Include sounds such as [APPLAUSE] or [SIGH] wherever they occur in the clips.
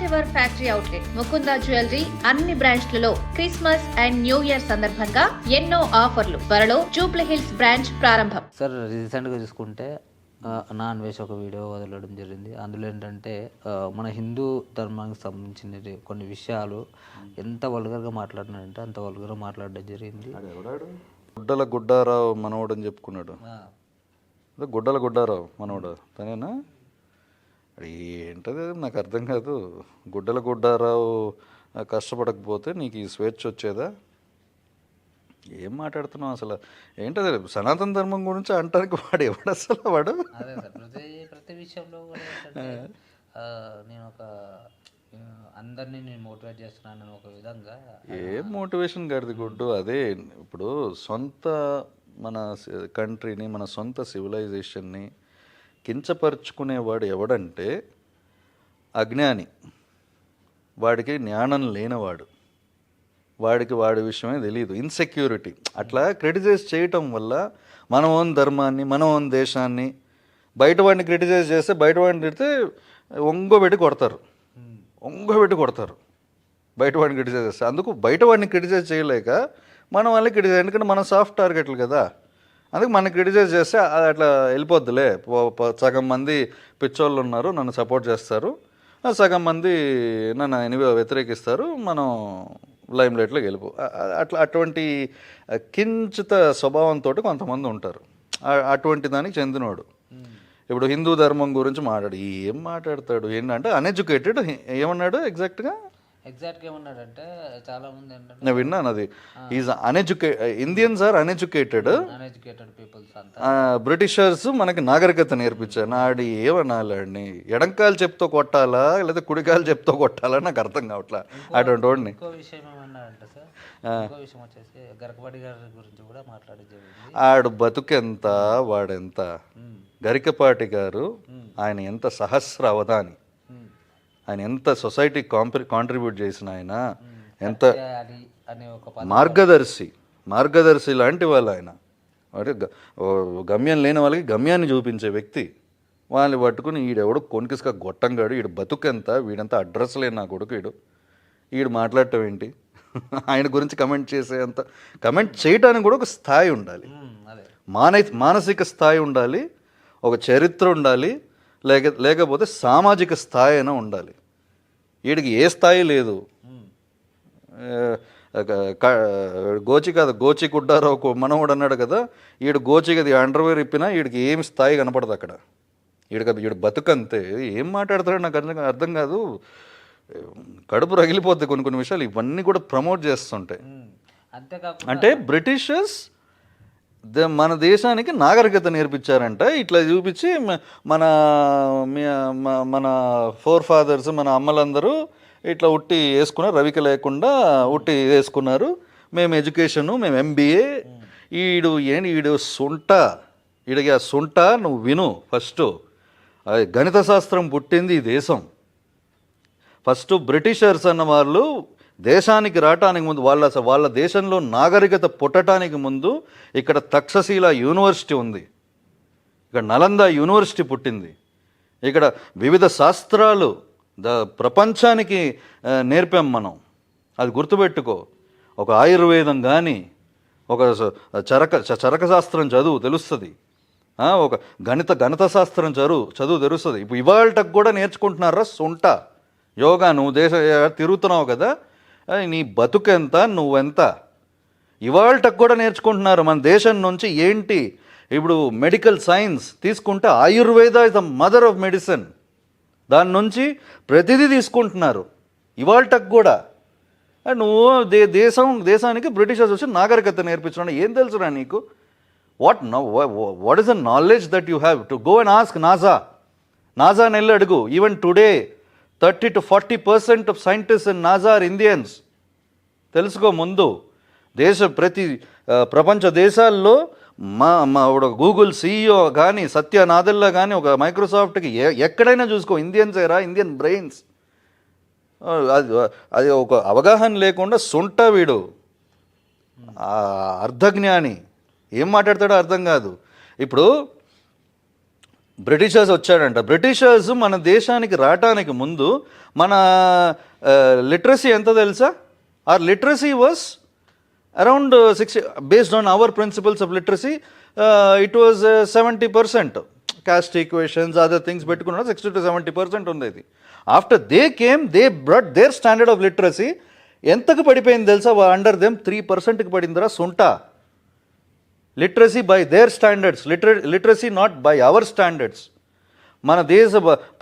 First ever factory outlet Mukunda jewellery అన్ని బ్రాంచ్లలో Christmas and new year సందర్భంగా ఎన్నో ఆఫర్లు. త్వరలో జూబ్లీ హిల్స్ బ్రాంచ్ ప్రారంభం. సార్ రీసెంట్గా చూసుకుంటే నాన్ వేష్ ఒక వీడియో వదలడం జరిగింది. అందులో ఏంటంటే మన హిందూ ధర్మానికి సంబంధించిన కొన్ని విషయాలు ఎంత వల్గర్గా మాట్లాడినాడంటే అంత వల్గర్గా మాట్లాడడం జరిగింది. గుడ్డల గుడ్డారావు మనవడు అని చెప్పుకున్నాడు. గుడ్డల గుడ్డారావు మనవడు తనేనా? అది ఏంటది నాకు అర్థం కాదు. గుడ్డల గుడ్డారావు కష్టపడకపోతే నీకు ఈ స్వేచ్ఛ వచ్చేదా? ఏం మాట్లాడుతున్నావు అసలు? ఏంటది? సనాతన ధర్మం గురించి అంటానికి వాడు ఎవడు అసలు వాడు? ప్రతి ప్రతి విషయంలో నేను ఒక అందరినీ నేను మోటివేట్ చేస్తున్నాను ఒక విధంగా. ఏం మోటివేషన్ గడిది గుడ్డు? అదే ఇప్పుడు సొంత మన కంట్రీని మన సొంత సివిలైజేషన్ని కించపరుచుకునేవాడు ఎవడంటే అజ్ఞాని. వాడికి జ్ఞానం లేనివాడు. వాడికి వాడి విషయమే తెలియదు ఇన్సెక్యూరిటీ అట్లా క్రిటిసైజ్ చేయటం వల్ల మన ఓన్ ధర్మాన్ని మన ఓన్ దేశాన్ని బయట వాడిని క్రిటిసైజ్ చేస్తే బయట వాడిని తిడితే ఒంగోబెట్టి కొడతారు. ఒంగోబెట్టి కొడతారు. బయట వాడిని క్రిటిసైజ్ చేస్తే. అందుకు బయట వాడిని క్రిటిసైజ్ చేయలేక మనం వాళ్ళని క్రిటిసైజ్ ఎందుకంటే మనం సాఫ్ట్ టార్గెట్లు కదా. అందుకే మనం క్రిటిసైజ్ చేస్తే అది అట్లా వెళ్ళిపోద్దులే. సగం మంది పిచ్చోళ్ళు ఉన్నారు నన్ను సపోర్ట్ చేస్తారు. ఆ సగం మంది నన్ను ఎనివే వ్యతిరేకిస్తారు మనం లైమ్ లైట్లోకి వెళ్ళిపో. అట్లా అటువంటి కించిత స్వభావంతో కొంతమంది ఉంటారు. అటువంటి దానికి చెందినవాడు ఇప్పుడు హిందూ ధర్మం గురించి మాట్లాడు ఏం మాట్లాడతాడు? ఏంటంటే అన్ఎడ్యుకేటెడ్ ఏమన్నాడు ఎగ్జాక్ట్గా ఎగ్జాక్ట్గా ఏమన్నాడంటే చాలా మంది ఏంటంటే నేను విన్నాను అది. Is uneducated Indians are uneducated uneducated peoples అంతా. బ్రిటిషర్స్ మనకి నాగరికత నేర్పించారు. నాడు ఏమనాలి ఆడిని ఎడంకాలు చెప్తూ కొట్టాలా? లేదా కుడికాలు చెప్తూ కొట్టాలా? నాకు అర్థం కావట్లా. అటువంటి వాడిని ఇంకో విషయం ఏమన్నాడంటే సార్ ఇంకో విషయం వచ్చేసి గారి గురించి కూడా ఆడు బతుకెంత వాడెంత? గరికపాటి గారు ఆయన ఎంత సహస్ర అవధాని ఆయన ఎంత సొసైటీ కాంప్రి కాంట్రిబ్యూట్ చేసిన ఆయన ఎంత మార్గదర్శి మార్గదర్శి లాంటి వాళ్ళు ఆయన. అంటే గమ్యం లేని వాళ్ళకి గమ్యాన్ని చూపించే వ్యక్తి. వాళ్ళని పట్టుకుని ఈడెవడు కొనికిసుక గొట్టంగాడు ఈడు బతుకెంత వీడంతా అడ్రస్ లేని నా కొడుకు ఈడు. ఈడు మాట్లాడటం ఏంటి? [LAUGHS] ఆయన గురించి కమెంట్ చేసే అంత కమెంట్ చేయడానికి కూడా ఒక స్థాయి ఉండాలి. మానై మానసిక స్థాయి ఉండాలి ఒక చరిత్ర ఉండాలి లేక లేకపోతే సామాజిక స్థాయి అయినా ఉండాలి. వీడికి ఏ స్థాయి లేదు. గోచి కాదు గోచి కుడ్డారో ఒక మనవడు అన్నాడు కదా ఈడు గోచికి అది అండర్వేర్ ఇప్పినా వీడికి ఏం స్థాయి కనపడదు అక్కడ. వీడికి వీడు బతుకంతే. ఏం మాట్లాడతాడో నాకు అర్థం అర్థం కాదు. కడుపు రగిలిపోద్ది కొన్ని కొన్ని విషయాలు. ఇవన్నీ కూడా ప్రమోట్ చేస్తుంటాయి. అంటే బ్రిటిషర్స్ మన దేశానికి నాగరికత నేర్పించారంట. ఇట్లా చూపించి మన మన ఫోర్ ఫాదర్స్ మన అమ్మలందరూ ఇట్లా ఉట్టి వేసుకున్నారు. రవిక లేకుండా ఉట్టి వేసుకున్నారు. మేము ఎడ్యుకేషను మేము ఎంబీఏ ఈడు ఏంటి? ఈడు సుంట. ఈడికి ఆ సుంట నువ్వు విను ఫస్ట్. గణిత శాస్త్రం పుట్టింది ఈ దేశం. ఫస్ట్ బ్రిటిషర్స్ అన్న వాళ్ళు దేశానికి రావటానికి ముందు వాళ్ళ వాళ్ళ దేశంలో నాగరికత పుట్టడానికి ముందు ఇక్కడ తక్షశీల యూనివర్సిటీ ఉంది. ఇక్కడ నలంద యూనివర్సిటీ పుట్టింది. ఇక్కడ వివిధ శాస్త్రాలు ద ప్రపంచానికి నేర్పాం మనం. అది గుర్తుపెట్టుకో. ఒక ఆయుర్వేదం కానీ ఒక చరక చ- చరక శాస్త్రం చదువు తెలుస్తుంది. ఒక గణిత గణిత శాస్త్రం చదువు చదువు తెలుస్తుంది. ఇప్పుడు ఇవాళకు కూడా నేర్చుకుంటున్నారా సొంట? యోగా నువ్వు దేశ తిరుగుతున్నావు కదా నీ బతుకెంత నువ్వెంత? ఇవాళకి కూడా నేర్చుకుంటున్నారు మన దేశం నుంచి ఏంటి? ఇప్పుడు మెడికల్ సైన్స్ తీసుకుంటే Ayurveda is the mother of medicine. దాని నుంచి ప్రతిదీ తీసుకుంటున్నారు. ఇవాళకు కూడా. నువ్వు దే దేశం దేశానికి బ్రిటిషర్స్ వచ్చి నాగరికత నేర్పించడం ఏం తెలుసురా నీకు? What no what is the knowledge that you have to go and ask NASA NASA నెల్లు అడుగు. Even today thirty to forty percent of scientist in NASA are Indians తెలుసుకో ముందు దేశ ప్రతి ప్రపంచ దేశాల్లో మా మా ఒక గూగుల్ సీఈఓ కానీ సత్య నాదెల్లా కానీ ఒక మైక్రోసాఫ్ట్కి ఎ- ఎక్కడైనా చూసుకో. ఇండియన్స్ ఏరా? Indian brains. అది అది ఒక అవగాహన లేకుండా సొంట వీడు. అర్ధజ్ఞాని. ఏం మాట్లాడతాడో అర్థం కాదు. ఇప్పుడు బ్రిటిషర్స్ వచ్చాడంట. బ్రిటిషర్స్ మన దేశానికి రావటానికి ముందు మన లిటరసీ ఎంత తెలుసా? Our literacy was around six based on our principles of literacy it was seventy percent caste equations other things పెట్టుకున్న సిక్స్టీ టు సెవెంటీ పర్సెంట్ ఉండేది. After they came they brought their standard of literacy ఎంతకు పడిపోయింది తెలుసా? Under them three పర్సెంట్కి పడిందిరా సొంట. Literacy by their standards litera literacy not by our standards మన దేశ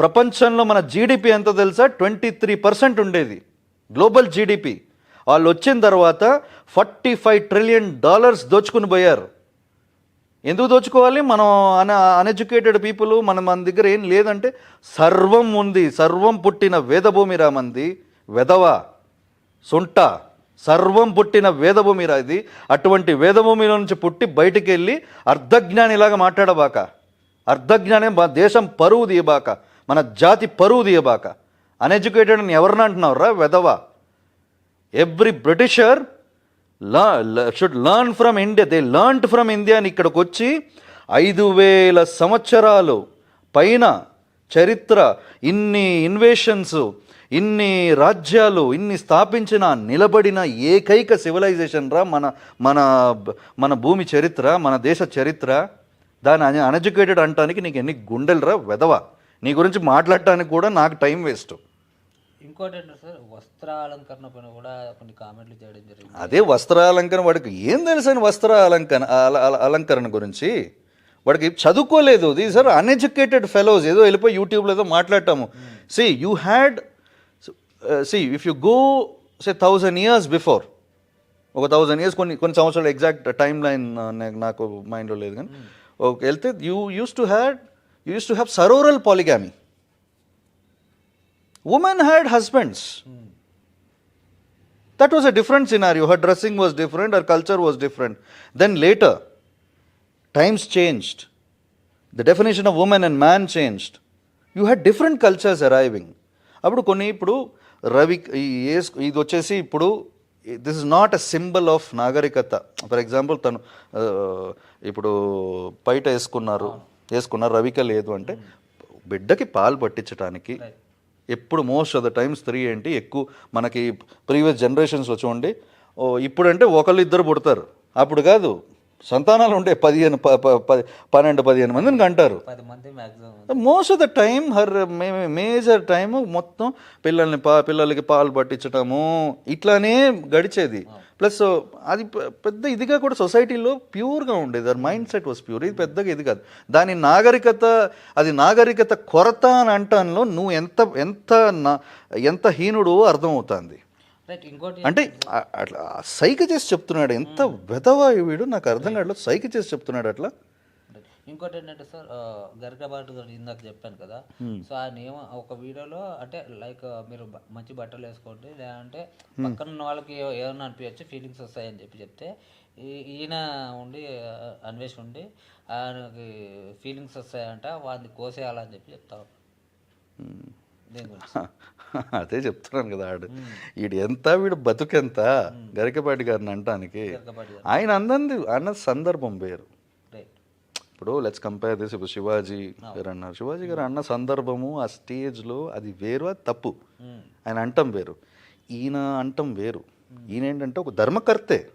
ప్రపంచంలో మన జీడిపి ఎంత తెలుసా? ట్వంటీ త్రీ పర్సెంట్ ఉండేది గ్లోబల్ జీడిపి వాళ్ళు వచ్చిన తర్వాత ఫార్టీ ఫైవ్ ట్రిలియన్ డాలర్స్ దోచుకుని పోయారు. ఎందుకు దోచుకోవాలి? మనం అన అన్ఎడ్యుకేటెడ్ పీపుల్ మన మన దగ్గర ఏం లేదంటే సర్వం ఉంది. సర్వం పుట్టిన వేదభూమిరా మంది. వెదవ? సొంట. సర్వం పుట్టిన వేదభూమిరా ఇది. అటువంటి వేదభూమిలో నుంచి పుట్టి బయటికి వెళ్ళి అర్ధజ్ఞానిలాగా మాట్లాడబాక. అర్ధజ్ఞానే మా దేశం పరువు తీయబాక. మన జాతి పరువు తీయబాక. అన్ఎడ్యుకేటెడ్ అని ఎవరిని అంటున్నావురా? వెదవ? Every Britisher should learn from India they learn from India అని ఇక్కడికి వచ్చి ఐదు వేల సంవత్సరాలు పైన చరిత్ర ఇన్ని ఇన్వేషన్స్ ఇన్ని రాజ్యాలు ఇన్ని స్థాపించిన నిలబడిన ఏకైక సివిలైజేషన్ రా మన మన మన భూమి చరిత్ర మన దేశ చరిత్ర. దాని అన్ అన్ఎడ్యుకేటెడ్ అంటానికి నీకు ఎన్ని గుండెలు రా వెదవ నీ గురించి మాట్లాడటానికి కూడా నాకు టైం వేస్ట్. ఇంకోటి సార్ వస్త్ర అలంకరణ పైన కూడా కొన్ని కామెంట్లు చేయడం జరిగింది. అదే వస్త్రాలంకరణ వాడికి ఏం తెలుసు అని వస్త్ర అలంకరణ అల- అల- అలంకరణ గురించి? వాడికి చదువుకోలేదు. దీస్ ఆర్ అన్ఎడ్యుకేటెడ్ ఫెలోస్ ఏదో వెళ్ళిపోయి యూట్యూబ్లో ఏదో మాట్లాడటాము. See you had see if you go say thousand years before ఒక థౌజండ్ ఇయర్స్ కొన్ని కొన్ని సంవత్సరాలు ఎగ్జాక్ట్ టైం లైన్ నాకు మైండ్లో లేదు కానీ ఒక వెళ్తే you uses to had you uses to have sororal polygamy women had husbands That was a different scenario. Her dressing was different, her culture was different. Then later, times changed. The definition of woman and man changed. You had different cultures arriving. అప్పుడు కొన్ని ఇప్పుడు రవి ఇది వచ్చేసి ఇప్పుడు this is not a symbol of నాగరికత for example తను ఇప్పుడు బయట వేసుకున్నారు వేసుకున్నారు రవిక లేదు అంటే బిడ్డకి పాలు పట్టించడానికి ఎప్పుడు మోస్ట్ ఆఫ్ ద టైమ్స్ స్త్రీ ఏంటి ఎక్కువ మనకి ప్రీవియస్ జనరేషన్స్లో చూడండి. ఓ ఇప్పుడంటే ఒకళ్ళు ఇద్దరు పుడతారు. అప్పుడు కాదు. సంతానాలు ఉండే పదిహేను పన్నెండు పదిహేను మందిని maximum most of the time her major time మొత్తం పిల్లల్ని పా పిల్లలకి పాలు పట్టించటము ఇట్లానే గడిచేది. ప్లస్ అది పెద్ద ఇదిగా కూడా సొసైటీలో ప్యూర్గా ఉండేది. దాని మైండ్ సెట్ వాస్ ప్యూర్ ఇది పెద్దగా ఇది కాదు. దాని నాగరికత అది నాగరికత కొరత అని అంటానులో నువ్వు ఎంత ఎంత నా- ఎంత హీనుడు అర్థమవుతుంది. అంటే ఆ- అట్లా ఆ సైగ చేసి చెప్తున్నాడు. ఎంత వెధవా వీడు? నాకు అర్థం కావట్లేదు. సైగ చేసి చెప్తున్నాడు అట్లా? ఇంకోటి ఏంటంటే సార్ గరికబాటు గారు ఇందాక చెప్పాను కదా. సో ఆయన ఏమో ఒక వీడియోలో అంటే లైక్ మీరు మంచి బట్టలు వేసుకోండి లేదంటే పక్కన ఉన్న వాళ్ళకి ఏమన్నా అనిపించచ్చు ఫీలింగ్స్ వస్తాయని చెప్పి చెప్తే ఈ- ఈయన ఉండి ఆ, అన్వేష్ ఉండి ఆయనకి ఫీలింగ్స్ వస్తాయంట వాడిని కోసేయాలని చెప్పి చెప్తా [LAUGHS] అదే చెప్తున్నాను కదా ఆడు. వీడు ఎంత వీడు బతుకెంత గరికపాటి గారిని గారు. ఆయన అందంది అన్న సందర్భం వేరు. ఇప్పుడు లెట్స్ కంపేర్ దిస్ ఇప్పుడు శివాజీ గారు అన్నారు. శివాజీ గారు అన్న సందర్భము ఆ స్టేజ్లో అది వేరు అది తప్పు. ఆయన అంటం వేరు. ఈయన అంటం వేరు. ఈయన ఏంటంటే ఒక ధర్మకర్తే.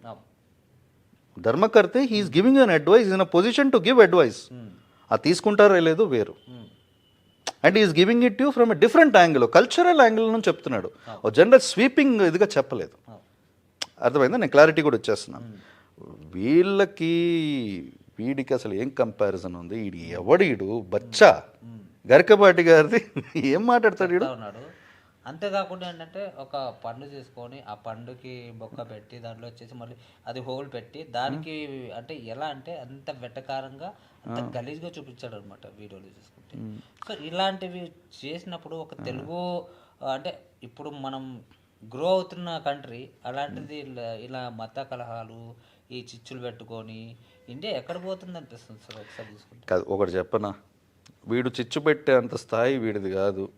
ధర్మకర్తే he's giving an advice in a position to give advice అది తీసుకుంటారో లేదో వేరు. And is giving it you from a different angle cultural angle నుంచి చెప్తున్నాడు. ఓ జనరల్ స్వీపింగ్ ఇదిగా చెప్పలేదు. అర్థమైందా? నేను క్లారిటీ కూడా వచ్చేస్తున్నాను వీళ్ళకి వీడికి అసలు ఏం కంపారిజన్ ఉంది? వీడి ఎవడీడు బచ్చా. గరికపాటి గారిది [LAUGHS] ఏం మాట్లాడతాడు అంతేకాకుండా ఏంటంటే ఒక పండు తీసుకొని ఆ పండుకి బొక్క పెట్టి దాంట్లో వచ్చేసి మళ్ళీ అది హోల్ పెట్టి దానికి అంటే ఎలా అంటే అంత వెట్టకారంగా అంత గలీజ్గా చూపించాడు అనమాట వీడియోలో చూసుకుంటే. సో ఇలాంటివి చేసినప్పుడు ఒక తెలుగు అంటే ఇప్పుడు మనం గ్రో అవుతున్న కంట్రీ అలాంటిది ఇలా- మత కలహాలు ఈ చిచ్చులు పెట్టుకొని ఇండియా ఎక్కడ పోతుంది అనిపిస్తుంది సార్ ఒకసారి చూసుకుంటే? ఒకటి చెప్పనా? వీడు చిచ్చు పెట్టే అంత స్థాయి వీడిది కాదు.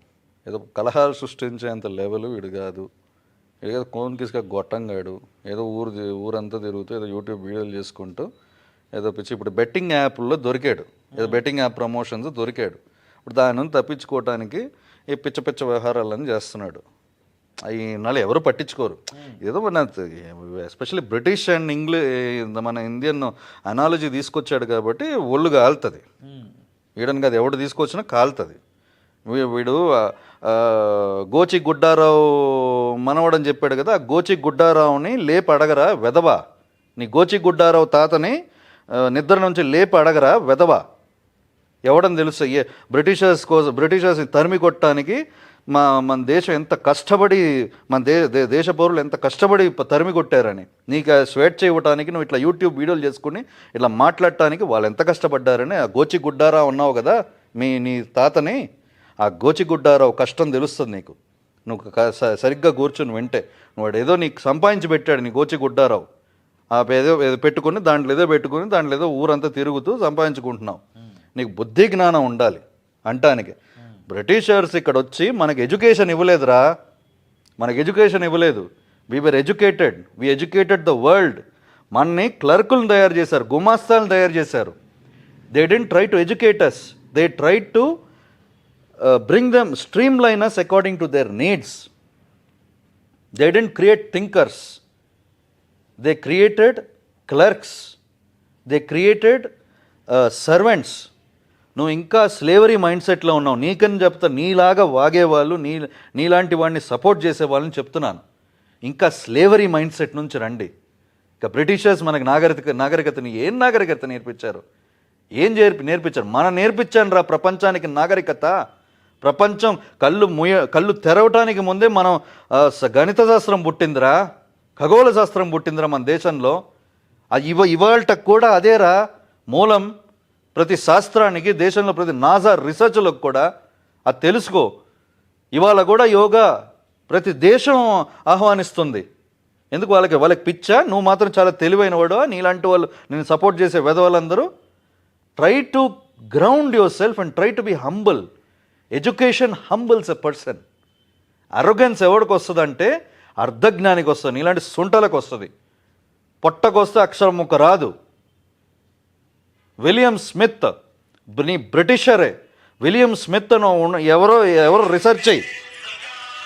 ఏదో కలహాలు సృష్టించేంత లెవెల్ వీడు కాదు. ఏదో కోన్ కిసుక గొట్టంగాడు. ఏదో ఊరు ఊరంతా తిరుగుతూ ఏదో యూట్యూబ్ వీడియోలు చేసుకుంటూ ఏదో పిచ్చి ఇప్పుడు బెట్టింగ్ యాప్లో దొరికాడు. ఏదో బెట్టింగ్ యాప్ ప్రమోషన్స్ దొరికాడు. ఇప్పుడు దాని నుంచి తప్పించుకోవడానికి ఈ పిచ్చ పిచ్చ వ్యవహారాలన్నీ చేస్తున్నాడు. అవి నాళ్ళు ఎవరు పట్టించుకోరు. ఏదో మన ఎస్పెషల్లీ బ్రిటిష్ అండ్ ఇంగ్లీష్ మన ఇండియన్ అనాలజీ తీసుకొచ్చాడు కాబట్టి ఒళ్ళు కాలుతుంది. వీడని కాదు ఎవడు తీసుకొచ్చినా కాలుతుంది. వీడు గోచి గుడ్డారావు మనవడని చెప్పాడు కదా గోచి గుడ్డారావుని లేపి అడగరా వెదవా? నీ గోచి గుడ్డారావు తాతని నిద్ర నుంచి లేపి అడగరా వెదవా? ఎవడని తెలుసు? ఏ బ్రిటిషర్స్ కోసం బ్రిటిషర్స్ని తరిమి కొట్టడానికి మా మన దేశం ఎంత కష్టపడి మన దే దేశ పౌరులు ఎంత కష్టపడి తరిమి కొట్టారని. నీకు స్వేట్ స్వేచ్ఛ నువ్వు ఇట్లా యూట్యూబ్ వీడియోలు చేసుకుని ఇట్లా మాట్లాడటానికి వాళ్ళు ఎంత కష్టపడ్డారని ఆ గోచి గుడ్డారా ఉన్నావు కదా మీ నీ తాతని ఆ గోచిగుడ్డారావు కష్టం తెలుస్తుంది నీకు. నువ్వు సరిగ్గా కూర్చుని వింటే. వాడు ఏదో నీకు సంపాదించి పెట్టాడు నీ గోచిగుడ్డారావు. ఆ ఏదో ఏదో పెట్టుకుని దాంట్లో ఏదో పెట్టుకుని దాంట్లో ఏదో ఊరంతా తిరుగుతూ సంపాదించుకుంటున్నావు. నీకు బుద్ధి జ్ఞానం ఉండాలి అంటానికి. బ్రిటిషర్స్ ఇక్కడ వచ్చి మనకి ఎడ్యుకేషన్ ఇవ్వలేదురా. మనకి ఎడ్యుకేషన్ ఇవ్వలేదు. We were educated. We educated the world. మనని క్లర్కులను తయారు చేశారు గుమాస్తాలను తయారు చేశారు. They didn't try to educators they try to bring them streamliners us according to their needs they didn't create thinkers they created clerks they created servants నువ్వు ఇంకా slavery mind సెట్లో ఉన్నావు. నీకని చెప్తా నీలాగా వాగేవాళ్ళు నీ నీలాంటి వాడిని సపోర్ట్ చేసే వాళ్ళని చెప్తున్నాను. ఇంకా స్లేవరీ మైండ్ సెట్ నుంచి రండి. ఇక బ్రిటిషర్స్ మనకు నాగరిక నాగరికతని ఏం నాగరికత నేర్పించారు? ఏం నేర్పి నేర్పించారు? మన నేర్పించాను రా ప్రపంచానికి నాగరికత. ప్రపంచం కళ్ళు ముయ కళ్ళు తెరవటానికి ముందే మనం గణిత శాస్త్రం పుట్టిందిరా ఖగోళ శాస్త్రం పుట్టిందిరా మన దేశంలో. ఇవ ఇవాళ కూడా అదేరా మూలం ప్రతి శాస్త్రానికి దేశంలో ప్రతి నాసా రీసెర్చ్లకు కూడా అది తెలుసుకో. ఇవాళ కూడా యోగా ప్రతి దేశం ఆహ్వానిస్తుంది. ఎందుకు వాళ్ళకి వాళ్ళకి పిచ్చా? నువ్వు మాత్రం చాలా తెలివైన వాడు నీలాంటి వాళ్ళు నేను సపోర్ట్ చేసే వెధవాళ్ళందరూ try to ground yourself and try to be humble education humbles a person arrogance ఎవరికి వస్తుంది అంటే అర్ధజ్ఞానికి వస్తుంది ఇలాంటి సుంటలకు వస్తుంది. పొట్టకొస్తే అక్షరం ముక్క రాదు. విలియం స్మిత్ నీ బ్రిటిషరే. విలియం స్మిత్ అని ఎవరో ఎవరో రీసెర్చ్ చేయి.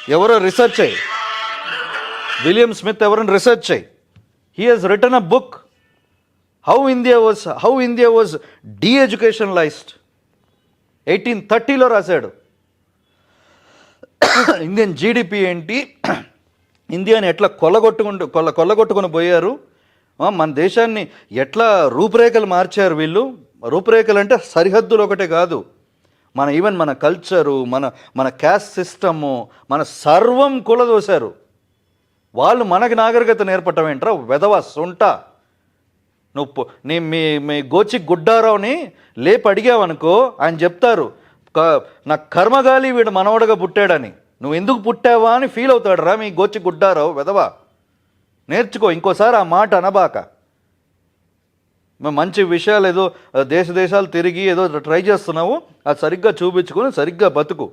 ఎవరో రీసెర్చ్ చేయి. విలియం స్మిత్ ఎవరైనా రీసెర్చ్ చేయి. He has return a book how India was how India was de educationalized eighteen థర్టీలో రాశాడు. ఇండియన్ జీడిపి ఏంటి? ఇండియాని ఎట్లా కొల్లగొట్టుకుంటూ కొల్ల కొల్లగొట్టుకుని పోయారు? మన దేశాన్ని ఎట్లా రూపురేఖలు మార్చారు వీళ్ళు? రూపురేఖలు అంటే సరిహద్దులు ఒకటే కాదు. మన ఈవెన్ మన కల్చరు మన మన క్యాస్ట్ సిస్టము మన సర్వం కూలదోశారు. వాళ్ళు మనకి నాగరికత నేర్పటం ఏంట్రా? వెధవ సొంట. నువ్వు నీ మీ మీ గోచి గుడ్డారావుని లేపి అడిగావనుకో ఆయన చెప్తారు "క- నా కర్మగాలి వీడు మనవడగా పుట్టాడని. నువ్వు ఎందుకు పుట్టావా అని ఫీల్ అవుతాడు రా మీ గోచి గుడ్డారావు వెదవా నేర్చుకో ఇంకోసారి ఆ మాట అనబాక. మేము మంచి విషయాలు ఏదో దేశ దేశాలు తిరిగి ఏదో ట్రై చేస్తున్నావు అది సరిగ్గా చూపించుకొని సరిగ్గా బతుకు.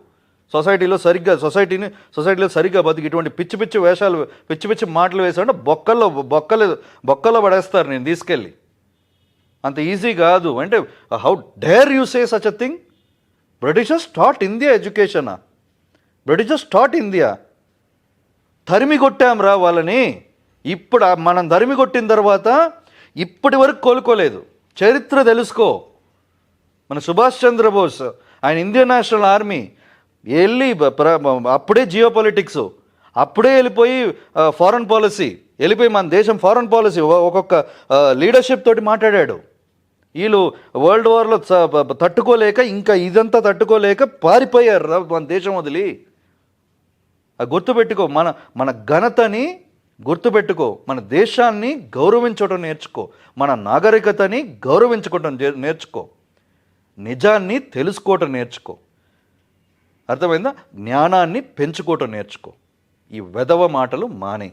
సొసైటీలో సరిగ్గా సొసైటీని సొసైటీలో సరిగ్గా బతికి ఇటువంటి పిచ్చి పిచ్చి వేషాలు పిచ్చి పిచ్చి మాటలు వేసామంటే బొక్కల్లో బొక్కలు బొక్కల్లో పడేస్తారు నేను తీసుకెళ్ళి. అంత ఈజీ కాదు. అంటే how dare you say such a thing Britishers start India education Britishers start India తరిమి కొట్టాం రా వాళ్ళని. ఇప్పుడు మనం తరిమి కొట్టిన తర్వాత ఇప్పటి వరకు కోలుకోలేదు. చరిత్ర తెలుసుకో. మన సుభాష్ చంద్రబోస్ ఆయన ఇండియన్ నేషనల్ ఆర్మీ వెళ్ళి ప్ర- అప్పుడే జియో పొలిటిక్స్ అప్పుడే వెళ్ళిపోయి ఫారెన్ పాలసీ వెళ్ళిపోయి మన దేశం ఫారెన్ పాలసీ ఒక్కొక్క లీడర్షిప్ తోటి మాట్లాడాడు. వీళ్ళు వరల్డ్ వార్లో తట్టుకోలేక ఇంకా ఇదంతా తట్టుకోలేక పారిపోయారు రా మన దేశం వదిలి. గుర్తుపెట్టుకో మన మన ఘనతని గుర్తుపెట్టుకో మన దేశాన్ని గౌరవించడం నేర్చుకో మన నాగరికతని గౌరవించుకోవటం నేర్చుకో నిజాన్ని తెలుసుకోవటం నేర్చుకో. అర్థమైందా? జ్ఞానాన్ని పెంచుకోవటం నేర్చుకో. ఈ వెధవ మాటలు మానే.